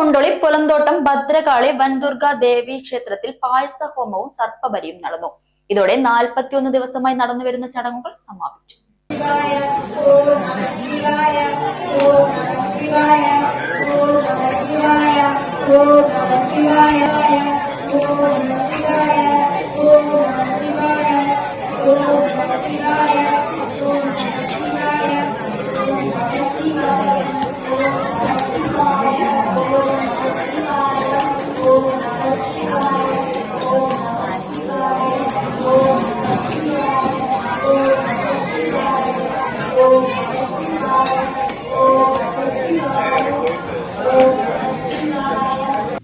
മുണ്ടൊളി പുലന്തോട്ടം ഭദ്രകാളി വൻദുർഗ ദേവി ക്ഷേത്രത്തിൽ പായസ ഹോമവും സർപ്പബലിയും നടന്നു. ഇതോടെ നാൽപ്പത്തിയൊന്ന് ദിവസമായി നടന്നുവരുന്ന ചടങ്ങുകൾ സമാപിച്ചു.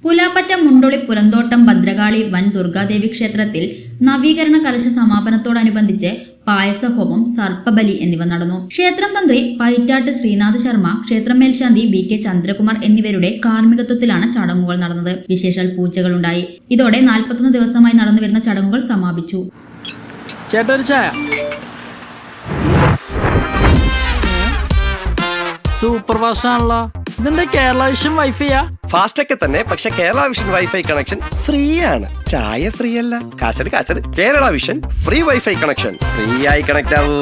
പുലാപ്പറ്റ മുണ്ടൊളി പുലന്തോട്ടം ഭദ്രകാളി വൻ ദുർഗാദേവി ക്ഷേത്രത്തിൽ നവീകരണ കലശ സമാപനത്തോടനുബന്ധിച്ച് പായസഹോമം സർപ്പബലി എന്നിവ നടന്നു. ക്ഷേത്രം തന്ത്രി പൈറ്റാട്ട് ശ്രീനാഥ് ശർമ്മ ക്ഷേത്രം മേൽശാന്തി ബി കെ ചന്ദ്രകുമാർ എന്നിവരുടെ കാർമ്മികത്വത്തിലാണ് ചടങ്ങുകൾ നടന്നത്. വിശേഷാൽ പൂജകളുണ്ടായി. ഇതോടെ നാൽപ്പത്തൊന്ന് ദിവസമായി നടന്നു വരുന്ന ചടങ്ങുകൾ സമാപിച്ചു. സൂപ്പർ ഫാസ്റ്റ് ആണല്ലോ ഇതെന്താ കേരള വിഷൻ വൈഫൈയാ? ഫാസ്റ്റ് ഒക്കെ തന്നെ പക്ഷെ Kerala vision wifi connection free ആണ് ചായ ഫ്രീ അല്ല കാശട് കാശട് Kerala vision free wifi connection. Free ആയി കണക്ട് ആവൂ.